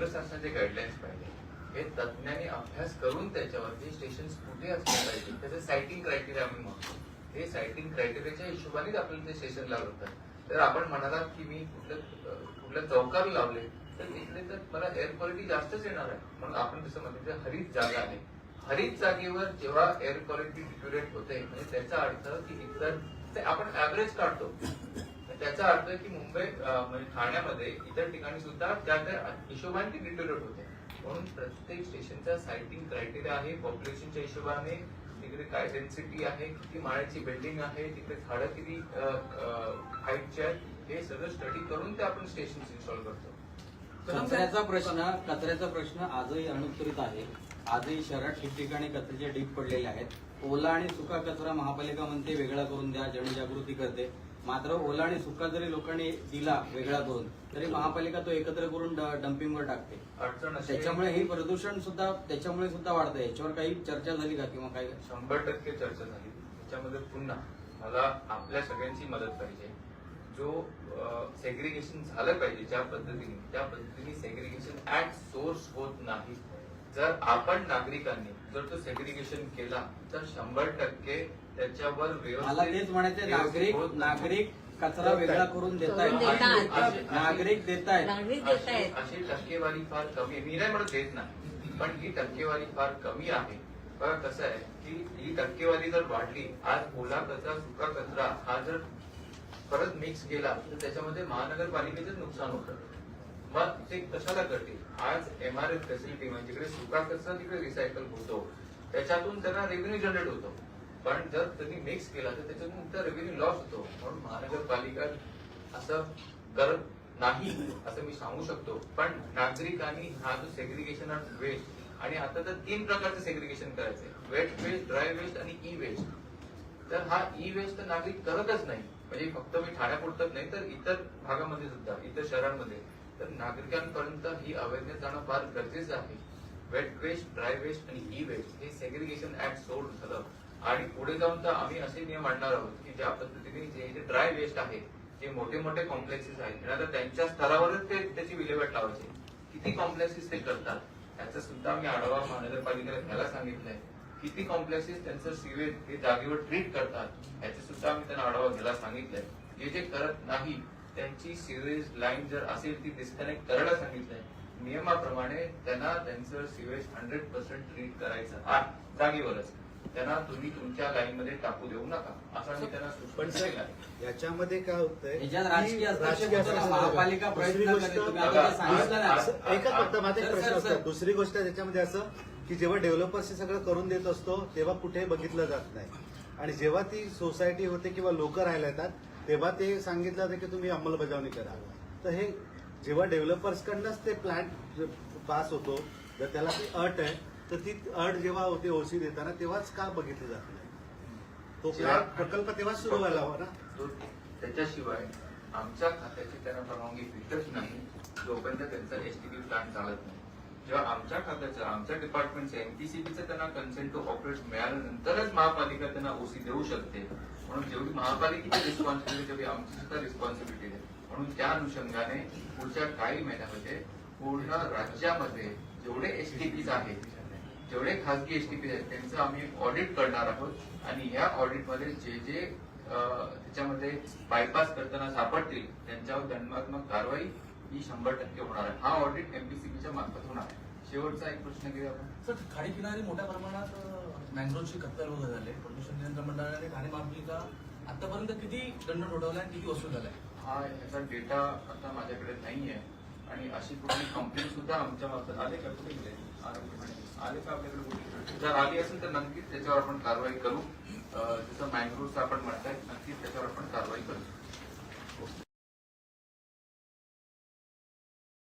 केंद्र शासनाचे गाईडलाईन्स पाहिजे. हे तज्ज्ञांनी अभ्यास करून त्याच्यावरती स्टेशन कुठे असले पाहिजे त्याचं सायटिंग क्रायटेरिया आम्ही म्हणतो. हे सायटिंग क्रायटेरियाच्या हिशोबानेच आपल्याला ते स्टेशन लावतात. तर आपण म्हणालात की मी कुठल्या अं, कुठल्या चौकाला लावले तर तिकडे तर मला एअर क्वालिटी जास्तच येणार आहे. म्हणून आपण जसं म्हणतो हरित जागा आहे. हरित जागेवर जेव्हा एअर क्वालिटी डिक्युरेट होते म्हणजे त्याचा अर्थ की इतर ते आपण ऍव्हरेज काढतो. त्याचा अर्थ की मुंबई म्हणजे ठाण्यामध्ये इतर ठिकाणी सुद्धा त्या त्या हिशोबाने ती होते. म्हणून प्रत्येक स्टेशनचा सायटिंग क्रायटेरिया आहे पॉप्युलेशनच्या हिशोबाने तिकडे काय डेन्सिटी आहे किती माळ्याची बिल्डिंग आहे तिकडे झाडं किती हाईटचे आहेत हे सगळं स्टडी करून ते आपण स्टेशन इन्स्टॉल करतो. कचऱ्याचा प्रश्न कचऱ्याचा प्रश्न आजही अनुत्तरित आहे. आजही शहरात ठिकठिकाणी कचऱ्याचे ढीप पडलेले आहेत. ओला आणि सुका कचरा महापालिका म्हणते वेगळा करून द्या जनजागृती करते. मात्र ओला आणि सुका जरी लोकांनी दिला वेगळा करून तरी महापालिका तो एकत्र करून डम्पिंगवर टाकते. त्याच्यामुळे हे प्रदूषण सुद्धा त्याच्यामुळे सुद्धा वाढतंय. याच्यावर काही चर्चा झाली का किंवा काही शंभर टक्के चर्चा झाली. त्याच्यामध्ये पुन्हा मला आपल्या सगळ्यांची मदत पाहिजे. जो सेग्रिगेशन झालं पाहिजे ज्या पद्धतीने त्या पद्धतीने सेग्रिगेशन ऍट सोर्स होत नाही. जर आपण नागरिकांनी जर तो सेग्रिगेशन केला तर शंभर टक्के त्याच्यावर मला तेच म्हणायचं नागरिक. नागरिक कचरा वेगळा करून देत. आहेत नागरिक देत आहेत अशी टक्केवारी फार कमी मी नाही म्हणत देत नाही पण ही टक्केवारी फार कमी आहे. बघा कसं आहे की ही टक्केवारी जर वाढली आज ओला कचरा सुका कचरा हा जर परत मिक्स केला तर त्याच्यामध्ये महानगरपालिकेचं नुकसान होतं. मग ते कशाला करतील? आज एम आर एफ फॅसिलिटी म्हणजे जिकडे सुका कचरा तिकडे रिसायकल होतो. त्याच्यातून त्यांना रेव्हेन्यू जनरेट होतो. पण जर त्यांनी मिक्स केला तर त्याच्यातून रेव्हेन्यू लॉस होतो. म्हणून महानगरपालिका असं करत नाही असं मी सांगू शकतो. पण नागरिकांनी हा जो सेग्रिगेशन ऑफ वेस्ट आणि आता तर तीन प्रकारचे सेग्रिगेशन करायचे वेट वेस्ट ड्राय वेस्ट आणि ई वेस्ट तर हा ई वेस्ट तर नागरिक करतच नाही. म्हणजे फक्त मी ठाण्यापुरतच नाही तर इतर भागामध्ये सुद्धा इतर शहरांमध्ये. तर नागरिकांपर्यंत ही अवेअरनेस जाणं फार गरजेचं आहे. वेट वेस्ट ड्राय वेस्ट आणि ई वेस्ट हे सेग्रिगेशन ऍक्ट सोड झालं. आणि पुढे जाऊन तर आम्ही असे नियम आणणार आहोत की ज्या पद्धतीने जे जे ड्राय वेस्ट आहे जे मोठे मोठे कॉम्प्लेक्सेस आहेत त्यांना तर त्यांच्या स्तरावरच ते त्याची विल्हेवाट लावायची. किती कॉम्प्लेक्सेस ते करतात? त्याचा सुद्धा आम्ही आढावा महानगरपालिकेला घ्यायला सांगितलंय. किती कॉम्प्लेक्सेस त्यांचं सिवेज हे जागेवर ट्रीट करतात? याचा सुद्धा आम्ही त्यांना आढावा घ्यायला सांगितलंय. जे जे करत नाही त्यांची सिवेज लाईन जर असेल ती डिस्कनेक्ट करायला सांगितलंय नियमाप्रमाणे त्यांना त्यांचं सिवेज हंड्रेड पर्सेंट ट्रीट करायचं आहे जागेवरच. त्यांना तुम्ही तुमच्या लाईन मध्ये टाकू देऊ नका असं आम्ही त्यांना पण सूचना याच्यामध्ये काय होतंय याच्यात की राजकीय हस्तक्षेप राजकीय होतो ना, हस्तक्षेप महापालिका होतो. प्रयत्न दुसरी करते, गोष्ट- तुम्ही आता ते सांगितलं ना. असं- एकच फक्त माझा एक सर, प्रश्न सर, होता सर. दुसरी गोष्ट त्याच्यामध्ये असं की जेव्हा डेव्हलपर्स सगळं करून देत असतो तेव्हा कुठे बघितलं जात नाही आणि जेव्हा ती सोसायटी होते किंवा लोक राहायला येतात तेव्हा ते सांगितलं जातं की तुम्ही अंमलबजावणी करा तर हे जेव्हा डेव्हलपर्स कडनंच ते प्लॅन पास होतो जर त्याला ती अट आहे तर ती अट जेव्हा होते ओसी देताना तेव्हाच का बघितलं जात नाही? तो प्रकल्प तेव्हाच सुरू व्हायला हवा ना? त्याच्याशिवाय आमच्या खात्याची त्यांना परवानगी भेटत नाही जोपर्यंत त्यांचा एसटीपी प्लॅन चालत नाही. जेव्हा आमच्या खात्याचं आमच्या डिपार्टमेंटचं एमपीसीबीचं त्यांना कन्सेंट टू ऑपरेट मिळाल्यानंतरच महापालिका त्यांना ओसी देऊ शकते. म्हणून जेवढी महापालिकेची रिस्पॉन्सिबिलिटी तेवढी आमची सुद्धा रिस्पॉन्सिबिलिटी आहे. म्हणून त्या अनुषंगाने पुढच्या काही महिन्यामध्ये पूर्ण राज्यामध्ये जेवढे एसटीपीज आहेत जेवढे खासगी एसटीपी आहेत त्यांचं आम्ही ऑडिट करणार आहोत. आणि या ऑडिटमध्ये जे जे त्याच्यामध्ये बायपास करताना सापडतील त्यांच्यावर दंडात्मक कारवाई ही शंभर टक्के होणार आहे. हा ऑडिट एमपीसीबीच्या मार्फत होणार आहे. शेवटचा एक प्रश्न घेऊया आपण. सर खाडी किनारी मोठ्या प्रमाणात मँग्रोवची कत्तल वगैरे झाले प्रदूषण नियंत्रण मंडळाने ठाणे महापालिका आतापर्यंत किती दंड ठोठावला आणि किती वसूल झालाय हा याचा डेटा आता माझ्याकडे नाही आहे आणि अशी कुठली कंप्लेंट सुद्धा आमच्या मार्फत आले का कुठे गेले जर आली असेल तर नक्कीच त्याच्यावर आपण कारवाई करू. जसं मँग्रोव्ह आपण म्हणताय नक्कीच त्याच्यावर आपण कारवाई करू.